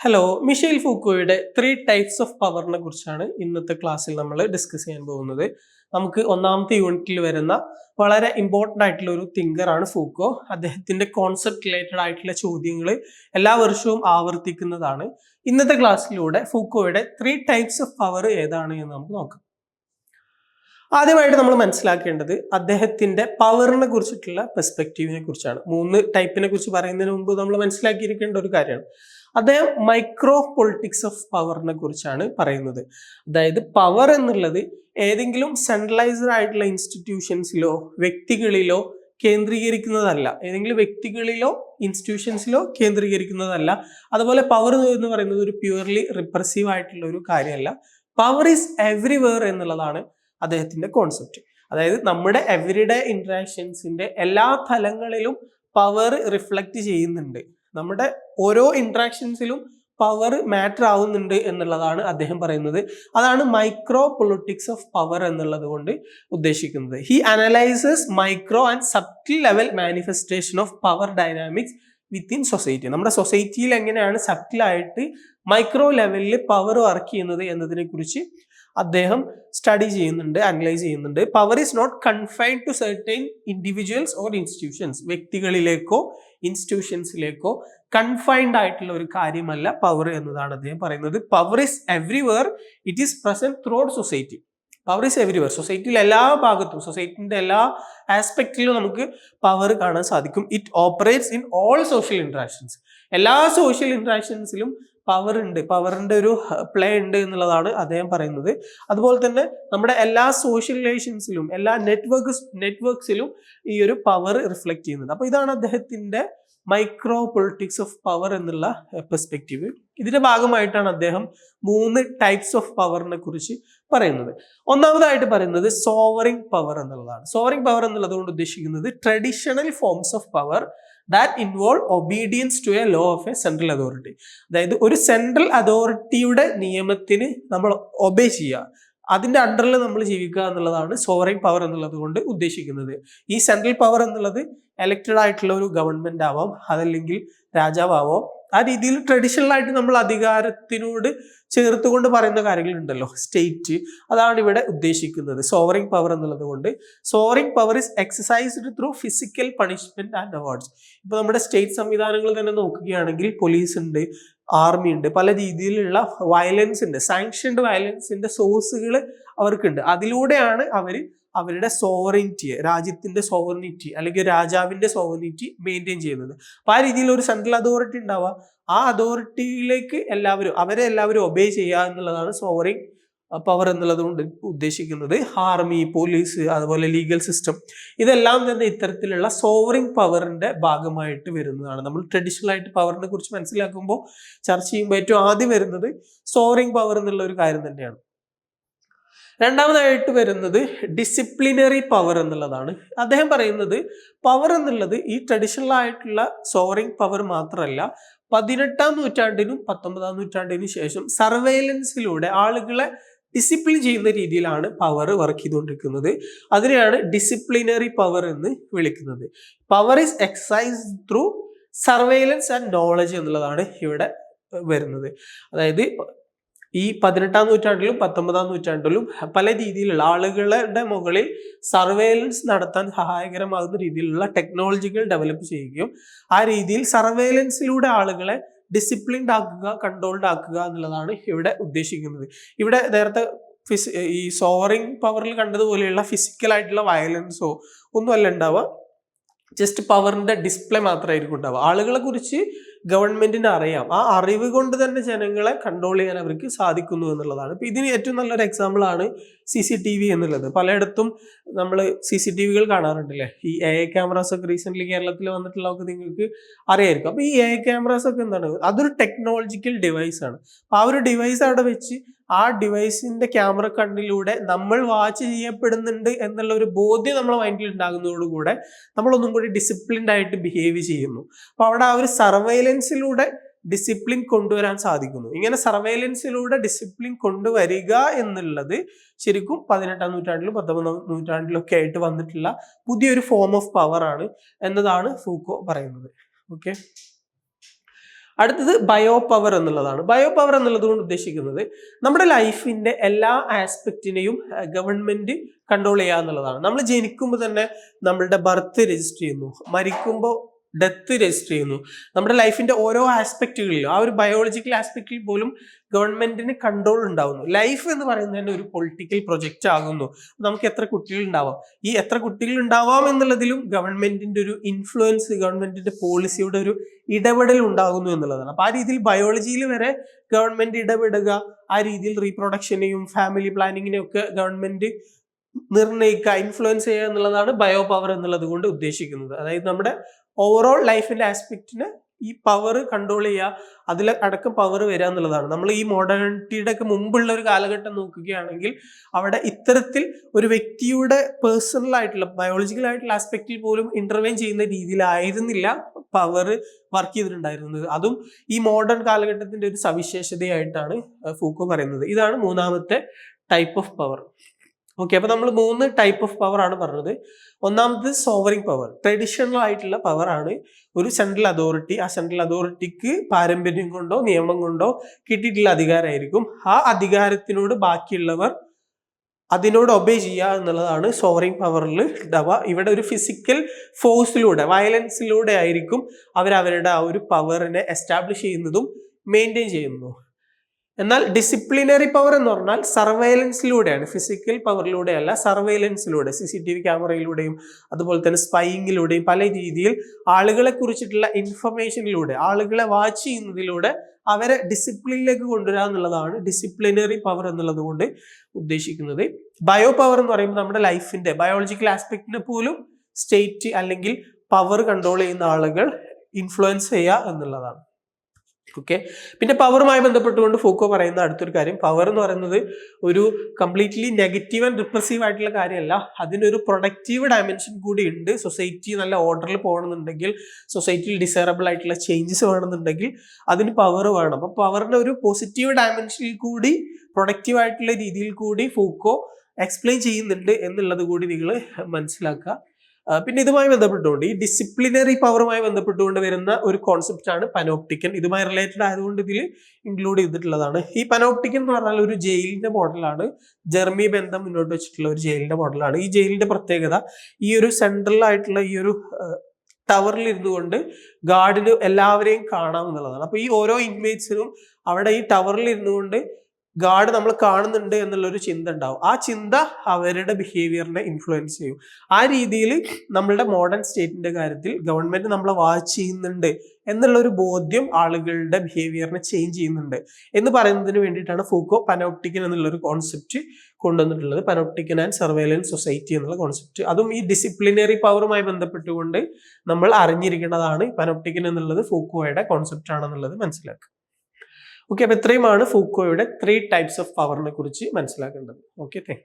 Hello Michel ഫൂക്കോയുടെ three types of പവറിനെ കുറിച്ചാണ് ഇന്നത്തെ ക്ലാസ്സിൽ നമ്മൾ ഡിസ്കസ് ചെയ്യാൻ പോകുന്നത്. നമുക്ക് ഒന്നാമത്തെ യൂണിറ്റിൽ വരുന്ന വളരെ ഇമ്പോർട്ടന്റ് ആയിട്ടുള്ള ഒരു തിങ്കറാണ് ഫൂക്കോ. അദ്ദേഹത്തിന്റെ കോൺസെപ്റ്റ് റിലേറ്റഡ് ആയിട്ടുള്ള ചോദ്യങ്ങൾ എല്ലാ വർഷവും ആവർത്തിക്കുന്നതാണ്. ഇന്നത്തെ ക്ലാസ്സിലൂടെ ഫൂക്കോയുടെ ത്രീ ടൈപ്സ് ഓഫ് പവർ ഏതാണ് എന്ന് നമുക്ക് നോക്കാം. ആദ്യമായിട്ട് നമ്മൾ മനസ്സിലാക്കേണ്ടത് അദ്ദേഹത്തിന്റെ പവറിനെ കുറിച്ചിട്ടുള്ള പെർസ്പെക്റ്റീവിനെ കുറിച്ചാണ്. മൂന്ന് ടൈപ്പിനെ കുറിച്ച് പറയുന്നതിന് മുമ്പ് നമ്മൾ മനസ്സിലാക്കിയിരിക്കേണ്ട ഒരു കാര്യമാണ്. അദ്ദേഹം മൈക്രോ പൊളിറ്റിക്സ് ഓഫ് പവറിനെ കുറിച്ചാണ് പറയുന്നത്. അതായത് പവർ എന്നുള്ളത് ഏതെങ്കിലും സെൻട്രലൈസ്ഡ് ആയിട്ടുള്ള ഇൻസ്റ്റിറ്റ്യൂഷൻസിലോ വ്യക്തികളിലോ കേന്ദ്രീകരിക്കുന്നതല്ല. ഏതെങ്കിലും വ്യക്തികളിലോ ഇൻസ്റ്റിറ്റ്യൂഷൻസിലോ കേന്ദ്രീകരിക്കുന്നതല്ല. അതുപോലെ പവർ എന്ന് പറയുന്നത് ഒരു പ്യുവർലി റിപ്രസീവ് ആയിട്ടുള്ള ഒരു കാര്യമല്ല. പവർ ഈസ് എവ്രിവെയർ എന്നുള്ളതാണ് അദ്ദേഹത്തിന്റെ കോൺസെപ്റ്റ് അതായത് നമ്മുടെ എവറിഡേ ഇൻട്രാക്ഷൻസിന്റെ എല്ലാ തലങ്ങളിലും പവർ റിഫ്ലക്റ്റ് ചെയ്യുന്നുണ്ട്. നമ്മുടെ ഓരോ ഇൻട്രാക്ഷൻസിലും പവർ മാറ്റർ ആവുന്നുണ്ട് എന്നുള്ളതാണ് അദ്ദേഹം പറയുന്നത്. അതാണ് മൈക്രോ പൊളിറ്റിക്സ് ഓഫ് പവർ എന്നുള്ളത് കൊണ്ട് ഉദ്ദേശിക്കുന്നത്. He analyses micro and subtle level manifestation of power dynamics within society നമ്മുടെ സൊസൈറ്റിയിൽ എങ്ങനെയാണ് സബ്റ്റിലായിട്ട് മൈക്രോ ലെവലിൽ പവർ വർക്ക് ചെയ്യുന്നത് എന്നതിനെ കുറിച്ച് അദ്ദേഹം സ്റ്റഡി ചെയ്യുന്നുണ്ട് അനലൈസ് ചെയ്യുന്നുണ്ട്. Power is not confined to certain individuals or institutions വ്യക്തികളിലേക്കോ ഇൻസ്റ്റിറ്റ്യൂഷൻസിലേക്കോ കൺഫൈൻഡ് ആയിട്ടുള്ള ഒരു കാര്യമല്ല പവർ എന്നതാണ് അദ്ദേഹം പറയുന്നത്. Power is everywhere it is present throughout society power is everywhere സൊസൈറ്റിയിൽ എല്ലാ ഭാഗത്തും സൊസൈറ്റിന്റെ എല്ലാ ആസ്പെക്റ്റിലും നമുക്ക് പവർ കാണാൻ സാധിക്കും. It operates in all social interactions എല്ലാ സോഷ്യൽ ഇന്ററാക്ഷൻസിലും പവർ ഉണ്ട്. പവറിന്റെ ഒരു പ്ലേ ഉണ്ട് എന്നുള്ളതാണ് അദ്ദേഹം പറയുന്നത്. അതുപോലെ തന്നെ നമ്മുടെ എല്ലാ സോഷ്യൽ റിലേഷൻസിലും എല്ലാ നെറ്റ്വർക്ക് നെറ്റ്വർക്ക്സിലും ഈ ഒരു പവർ റിഫ്ലക്ട് ചെയ്യുന്നുണ്ട്. അപ്പോൾ ഇതാണ് അദ്ദേഹത്തിന്റെ മൈക്രോ പൊളിറ്റിക്സ് ഓഫ് പവർ എന്നുള്ള പെർസ്പെക്റ്റീവ് ഇതിന്റെ ഭാഗമായിട്ടാണ് അദ്ദേഹം മൂന്ന് ടൈപ്സ് ഓഫ് പവറിനെ കുറിച്ച് പറയുന്നത്. ഒന്നാമതായിട്ട് പറയുന്നത് സോവറിംഗ് പവർ എന്നുള്ളതാണ്. സോവറിംഗ് പവർ എന്നുള്ളത് കൊണ്ട് ഉദ്ദേശിക്കുന്നത് traditional forms of power that involve obedience to a law of a central authority അതായത് ഒരു സെൻട്രൽ അതോറിറ്റിയുടെ നിയമത്തിന് നമ്മൾ ഒബേ ചെയ്യുക. അതിന്റെ അണ്ടറിൽ നമ്മൾ ജീവിക്കുക എന്നുള്ളതാണ് സോറൈൻ പവർ എന്നുള്ളത് കൊണ്ട് ഉദ്ദേശിക്കുന്നത്. ഈ സെൻട്രൽ പവർ എന്നുള്ളത് എലക്റ്റഡ് ആയിട്ടുള്ള ഒരു ഗവൺമെന്റ് ആവാം അതല്ലെങ്കിൽ രാജാവാവാം ആ രീതിയിൽ ട്രഡീഷണൽ ആയിട്ട് നമ്മൾ അധികാരത്തിനോട് ചേർത്തുകൊണ്ട് പറയുന്ന കാര്യങ്ങളുണ്ടല്ലോ. സ്റ്റേറ്റ് അതാണ് ഇവിടെ ഉദ്ദേശിക്കുന്നത്. സോവറിംഗ് പവർ എന്നുള്ളത് കൊണ്ട് sovereign power is exercised through physical punishment and awards ഇപ്പൊ നമ്മുടെ സ്റ്റേറ്റ് സംവിധാനങ്ങൾ തന്നെ നോക്കുകയാണെങ്കിൽ പോലീസ് ഉണ്ട് ആർമി ഉണ്ട് പല രീതിയിലുള്ള വയലൻസ് ഉണ്ട് സാങ്ഷൻഡ് വയലൻസിന്റെ സോഴ്സുകൾ അവർക്കുണ്ട്. അതിലൂടെയാണ് അവർ അവരുടെ സോവറിനിറ്റിയെ രാജ്യത്തിന്റെ സോവറിനിറ്റി അല്ലെങ്കിൽ രാജാവിന്റെ സോവറിനിറ്റി മെയിന്റെയിൻ ചെയ്യുന്നത്. അപ്പൊ ആ രീതിയിൽ ഒരു സെൻട്രൽ അതോറിറ്റി ഉണ്ടാവുക. ആ അതോറിറ്റിയിലേക്ക് എല്ലാവരും അവരെ എല്ലാവരും ഒബേ ചെയ്യുക എന്നുള്ളതാണ് സോവറിൻ പവർ എന്നുള്ളത് കൊണ്ട് ഉദ്ദേശിക്കുന്നത്. ആർമി പോലീസ് അതുപോലെ ലീഗൽ സിസ്റ്റം ഇതെല്ലാം തന്നെ ഇത്തരത്തിലുള്ള സോവറിങ് പവറിന്റെ ഭാഗമായിട്ട് വരുന്നതാണ്. നമ്മൾ ട്രഡീഷണൽ ആയിട്ട് പവറിനെ കുറിച്ച് മനസ്സിലാക്കുമ്പോൾ ചർച്ച ചെയ്യുമ്പോൾ ഏറ്റവും ആദ്യം വരുന്നത് സോവറിങ് പവർ എന്നുള്ള ഒരു കാര്യം തന്നെയാണ്. രണ്ടാമതായിട്ട് വരുന്നത് ഡിസിപ്ലിനറി പവർ എന്നുള്ളതാണ്. അദ്ദേഹം പറയുന്നത് പവർ എന്നുള്ളത് ഈ ട്രഡീഷണൽ ആയിട്ടുള്ള സോറിങ് പവർ മാത്രമല്ല പതിനെട്ടാം നൂറ്റാണ്ടിനും പത്തൊമ്പതാം നൂറ്റാണ്ടിനും ശേഷം സർവൈലൻസിലൂടെ ആളുകളെ ഡിസിപ്ലിൻ ചെയ്യുന്ന രീതിയിലാണ് പവർ വർക്ക് ചെയ്തുകൊണ്ടിരിക്കുന്നത്. അതിനെയാണ് ഡിസിപ്ലിനറി പവർ എന്ന് വിളിക്കുന്നത്. Power is exercise through surveillance and knowledge എന്നുള്ളതാണ് ഇവിടെ വരുന്നത്. അതായത് ഈ പതിനെട്ടാം നൂറ്റാണ്ടിലും പത്തൊമ്പതാം നൂറ്റാണ്ടിലും പല രീതിയിലുള്ള ആളുകളുടെ മുകളിൽ സർവേലൻസ് നടത്താൻ സഹായകരമാകുന്ന രീതിയിലുള്ള ടെക്നോളജികൾ ഡെവലപ്പ് ചെയ്യുകയും ആ രീതിയിൽ സർവേലൻസിലൂടെ ആളുകളെ ഡിസിപ്ലിൻഡ് ആക്കുക കൺട്രോൾഡ് ആക്കുക എന്നുള്ളതാണ് ഇവിടെ ഉദ്ദേശിക്കുന്നത്. ഇവിടെ നേരത്തെ ഫിസ് ഈ സോറിങ് പവറിൽ കണ്ടതുപോലെയുള്ള ഫിസിക്കൽ ആയിട്ടുള്ള വയലൻസോ ഒന്നുമല്ല ഉണ്ടാവുക. ജസ്റ്റ് പവറിന്റെ ഡിസ്പ്ലേ മാത്രമായിരിക്കും ഉണ്ടാവുക. ആളുകളെ കുറിച്ച് ഗവൺമെന്റിന് അറിയാം. ആ അറിവ് കൊണ്ട് തന്നെ ജനങ്ങളെ കൺട്രോൾ ചെയ്യാൻ അവർക്ക് സാധിക്കുന്നു എന്നുള്ളതാണ്. ഇപ്പൊ ഇതിന് ഏറ്റവും നല്ലൊരു എക്സാമ്പിൾ ആണ് സി സി ടി വി എന്നുള്ളത്. പലയിടത്തും നമ്മൾ സി സി ടി വികൾ കാണാറുണ്ടല്ലേ? ഈ എ ഐ ക്യാമറാസ് ഒക്കെ റീസെന്റ് കേരളത്തിൽ വന്നിട്ടുള്ളതൊക്കെ നിങ്ങൾക്ക് അറിയായിരിക്കും. അപ്പൊ ഈ എ ഐ ക്യാമറാസ് ഒക്കെ എന്താണ്? അതൊരു ടെക്നോളജിക്കൽ ഡിവൈസ് ആണ്. അപ്പൊ ആ ഒരു ഡിവൈസ് അവിടെ വെച്ച് ആ ഡിവൈസിന്റെ ക്യാമറ കണ്ണിലൂടെ നമ്മൾ വാച്ച് ചെയ്യപ്പെടുന്നുണ്ട് എന്നുള്ള ഒരു ബോധ്യം നമ്മളെ മൈൻഡിൽ ഉണ്ടാകുന്നതോടുകൂടെ നമ്മളൊന്നും കൂടി ഡിസിപ്ലിൻഡ് ആയിട്ട് ബിഹേവ് ചെയ്യുന്നു. അപ്പൊ അവിടെ ആ ഒരു സർവൈലൻസിലൂടെ ഡിസിപ്ലിൻ കൊണ്ടുവരാൻ സാധിക്കുന്നു. ഇങ്ങനെ സർവൈലൻസിലൂടെ ഡിസിപ്ലിൻ കൊണ്ടുവരിക എന്നുള്ളത് ശരിക്കും പതിനെട്ടാം നൂറ്റാണ്ടിലും പത്തൊമ്പതാം നൂറ്റാണ്ടിലും ഒക്കെ ആയിട്ട് വന്നിട്ടുള്ള പുതിയൊരു ഫോം ഓഫ് പവർ ആണ് എന്നതാണ് ഫൂക്കോ പറയുന്നത്. ഓക്കെ അടുത്തത് ബയോ പവർ എന്നുള്ളതാണ്. ബയോ പവർ എന്നുള്ളത് കൊണ്ട് ഉദ്ദേശിക്കുന്നത് നമ്മുടെ ലൈഫിന്റെ എല്ലാ ആസ്പെക്റ്റിനെയും ഗവൺമെന്റ് കൺട്രോൾ ചെയ്യുക എന്നുള്ളതാണ്. നമ്മൾ ജനിക്കുമ്പോൾ തന്നെ നമ്മളുടെ ബർത്ത് രജിസ്റ്റർ ചെയ്യുന്നു. മരിക്കുമ്പോൾ ഡെത്ത് രജിസ്റ്റർ ചെയ്യുന്നു. നമ്മുടെ ലൈഫിന്റെ ഓരോ ആസ്പെക്റ്റുകളിലും ആ ഒരു ബയോളജിക്കൽ ആസ്പെക്റ്റിൽ പോലും ഗവൺമെന്റിന് കൺട്രോൾ ഉണ്ടാവുന്നു. ലൈഫ് എന്ന് പറയുന്നത് തന്നെ ഒരു പൊളിറ്റിക്കൽ പ്രൊജക്റ്റ് ആകുന്നു. നമുക്ക് എത്ര കുട്ടികൾ ഉണ്ടാവാം ഈ എത്ര കുട്ടികൾ ഉണ്ടാവാം എന്നുള്ളതിലും ഗവൺമെന്റിന്റെ ഒരു ഇൻഫ്ലുവൻസ് ഗവൺമെന്റിന്റെ പോളിസിയുടെ ഒരു ഇടപെടൽ ഉണ്ടാകുന്നു എന്നുള്ളതാണ്. അപ്പൊ ആ രീതിയിൽ ബയോളജിയിൽ വരെ ഗവൺമെന്റ് ഇടപെടുക ആ രീതിയിൽ റീപ്രൊഡക്ഷനെയും ഫാമിലി പ്ലാനിങ്ങിനെയും ഒക്കെ ഗവൺമെന്റ് നിർണയിക്കുക ഇൻഫ്ലുവൻസ് ചെയ്യുക എന്നുള്ളതാണ് ബയോ പവർ എന്നുള്ളത് കൊണ്ട് ഉദ്ദേശിക്കുന്നത്. അതായത് നമ്മുടെ ഓവറോൾ ലൈഫിന്റെ ആസ്പെക്റ്റിന് ഈ പവർ കൺട്രോൾ ചെയ്യുക അതിൽ അടക്കം പവർ വരിക എന്നുള്ളതാണ്. നമ്മൾ ഈ മോഡേണിറ്റിയുടെ ഒക്കെ മുമ്പുള്ള ഒരു കാലഘട്ടം നോക്കുകയാണെങ്കിൽ അവിടെ ഇത്തരത്തിൽ ഒരു വ്യക്തിയുടെ പേഴ്സണൽ ആയിട്ടുള്ള ബയോളജിക്കൽ ആയിട്ടുള്ള ആസ്പെക്റ്റിൽ പോലും ഇന്റർവെയിൻ ചെയ്യുന്ന രീതിയിലായിരുന്നില്ല പവർ വർക്ക് ചെയ്തിട്ടുണ്ടായിരുന്നത്. അതും ഈ മോഡേൺ കാലഘട്ടത്തിന്റെ ഒരു സവിശേഷതയായിട്ടാണ് ഫൂക്കോ പറയുന്നത്. ഇതാണ് മൂന്നാമത്തെ ടൈപ്പ് ഓഫ് പവർ ഓക്കെ അപ്പോൾ നമ്മൾ മൂന്ന് ടൈപ്പ് ഓഫ് പവർ ആണ് പറഞ്ഞത്. ഒന്നാമത് സോവറിംഗ് പവർ ട്രഡീഷണൽ ആയിട്ടുള്ള പവർ ആണ്. ഒരു സെൻട്രൽ അതോറിറ്റി ആ സെൻട്രൽ അതോറിറ്റിക്ക് പാരമ്പര്യം കൊണ്ടോ നിയമം കൊണ്ടോ കിട്ടിയിട്ടുള്ള അധികാരമായിരിക്കും ആ അധികാരത്തിനോട് ബാക്കിയുള്ളവർ അതിനോട് ഒബേ ചെയ്യുക എന്നുള്ളതാണ് സോവറിങ് പവറിൽ ഉണ്ടാവുക ഇവിടെ ഒരു ഫിസിക്കൽ ഫോഴ്സിലൂടെ വയലൻസിലൂടെ ആയിരിക്കും അവർ അവരുടെ ആ ഒരു പവറിനെ എസ്റ്റാബ്ലിഷ് ചെയ്യുന്നതും മെയിന്റെയിൻ ചെയ്യുന്നതും. എന്നാൽ ഡിസിപ്ലിനറി പവർ എന്ന് പറഞ്ഞാൽ സർവൈലൻസിലൂടെയാണ് ഫിസിക്കൽ പവറിലൂടെയല്ല സർവൈലൻസിലൂടെ സി സി ടി വി ക്യാമറയിലൂടെയും അതുപോലെ തന്നെ സ്പൈയിങ്ങിലൂടെയും പല രീതിയിൽ ആളുകളെ കുറിച്ചിട്ടുള്ള ഇൻഫർമേഷനിലൂടെ ആളുകളെ വാച്ച് ചെയ്യുന്നതിലൂടെ അവരെ ഡിസിപ്ലിനിലേക്ക് കൊണ്ടുവരിക എന്നുള്ളതാണ് ഡിസിപ്ലിനറി പവർ എന്നുള്ളത് കൊണ്ട് ഉദ്ദേശിക്കുന്നത്. ബയോ പവർ എന്ന് പറയുമ്പോൾ നമ്മുടെ ലൈഫിന്റെ ബയോളജിക്കൽ ആസ്പെക്റ്റിനെ പോലും സ്റ്റേറ്റ് അല്ലെങ്കിൽ പവർ കൺട്രോൾ ചെയ്യുന്ന ആളുകൾ ഇൻഫ്ലുവൻസ് ചെയ്യുക എന്നുള്ളതാണ്. ഓക്കെ? പിന്നെ പവറുമായി ബന്ധപ്പെട്ടുകൊണ്ട് ഫോക്കോ പറയുന്ന അടുത്തൊരു കാര്യം. പവർ എന്ന് പറയുന്നത് ഒരു കംപ്ലീറ്റ്ലി നെഗറ്റീവ് ആൻഡ് റിപ്രസീവ് ആയിട്ടുള്ള കാര്യമല്ല. അതിനൊരു പ്രൊഡക്റ്റീവ് ഡയമെൻഷൻ കൂടി ഉണ്ട്. സൊസൈറ്റി നല്ല ഓർഡറിൽ പോകണമെന്നുണ്ടെങ്കിൽ സൊസൈറ്റിയിൽ ഡിസൈറബിൾ ആയിട്ടുള്ള ചേഞ്ചസ് വേണമെന്നുണ്ടെങ്കിൽ അതിന് പവർ വേണം. അപ്പോൾ പവറിന്റെ ഒരു പോസിറ്റീവ് ഡയമെൻഷനിൽ കൂടി പ്രൊഡക്റ്റീവ് ആയിട്ടുള്ള രീതിയിൽ കൂടി ഫോക്കോ എക്സ്പ്ലെയിൻ ചെയ്യുന്നുണ്ട് എന്നുള്ളത് കൂടി നിങ്ങൾ മനസ്സിലാക്കുക. പിന്നെ ഇതുമായി ബന്ധപ്പെട്ടുകൊണ്ട് ഈ ഡിസിപ്ലിനറി പവറുമായി ബന്ധപ്പെട്ടുകൊണ്ട് വരുന്ന ഒരു കോൺസെപ്റ്റ് ആണ് പനോപ്റ്റിക്കൻ ഇതുമായി റിലേറ്റഡ് ആയതുകൊണ്ട് ഇതിൽ ഇൻക്ലൂഡ് ചെയ്തിട്ടുള്ളതാണ്. ഈ പനോപ്റ്റിക്കൻ എന്ന് പറഞ്ഞാൽ ഒരു ജയിലിന്റെ മോഡലാണ് ജെർമി ബന്ധം മുന്നോട്ട് വെച്ചിട്ടുള്ള ഒരു ജയിലിന്റെ മോഡലാണ് ഈ ജയിലിന്റെ പ്രത്യേകത ഈ ഒരു സെൻട്രലായിട്ടുള്ള ഈ ഒരു ടവറിൽ ഇരുന്നു കൊണ്ട് ഗാർഡിന് എല്ലാവരെയും കാണാം എന്നുള്ളതാണ്. അപ്പോൾ ഈ ഓരോ ഇൻമേറ്റ്സിനും അവിടെ ഈ ടവറിൽ ഇരുന്നു കൊണ്ട് ഗാർഡ് നമ്മൾ കാണുന്നുണ്ട് എന്നുള്ളൊരു ചിന്ത ഉണ്ടാവും. ആ ചിന്ത അവരുടെ ബിഹേവിയറിനെ ഇൻഫ്ലുവൻസ് ചെയ്യും. ആ രീതിയിൽ നമ്മളുടെ മോഡേൺ സ്റ്റേറ്റിന്റെ കാര്യത്തിൽ ഗവൺമെന്റ് നമ്മളെ വാച്ച് ചെയ്യുന്നുണ്ട് എന്നുള്ള ഒരു ബോധ്യം ആളുകളുടെ ബിഹേവിയറിനെ ചേഞ്ച് ചെയ്യുന്നുണ്ട് എന്ന് പറയുന്നതിന് വേണ്ടിയിട്ടാണ് ഫൂക്കോ പനോപ്റ്റിക്കൻ എന്നുള്ളൊരു കോൺസെപ്റ്റ് കൊണ്ടുവന്നിട്ടുള്ളത്. പനോപ്റ്റിക്കൻ ആൻഡ് സർവൈലൻസ് സൊസൈറ്റി എന്നുള്ള കോൺസെപ്റ്റ് അതും ഈ ഡിസിപ്ലിനറി പവറുമായി ബന്ധപ്പെട്ടുകൊണ്ട് നമ്മൾ അറിഞ്ഞിരിക്കേണ്ടതാണ് പനോപ്റ്റിക്കൻ എന്നുള്ളത് ഫൂക്കോയുടെ കോൺസെപ്റ്റ് ആണെന്നുള്ളത് മനസ്സിലാക്കുക. ഓക്കെ അപ്പൊ ഇത്രയുമാണ് ഫൂക്കോയുടെ ത്രീ ടൈപ്സ് ഓഫ് പവറിനെ കുറിച്ച് മനസ്സിലാക്കേണ്ടത്. Okay thank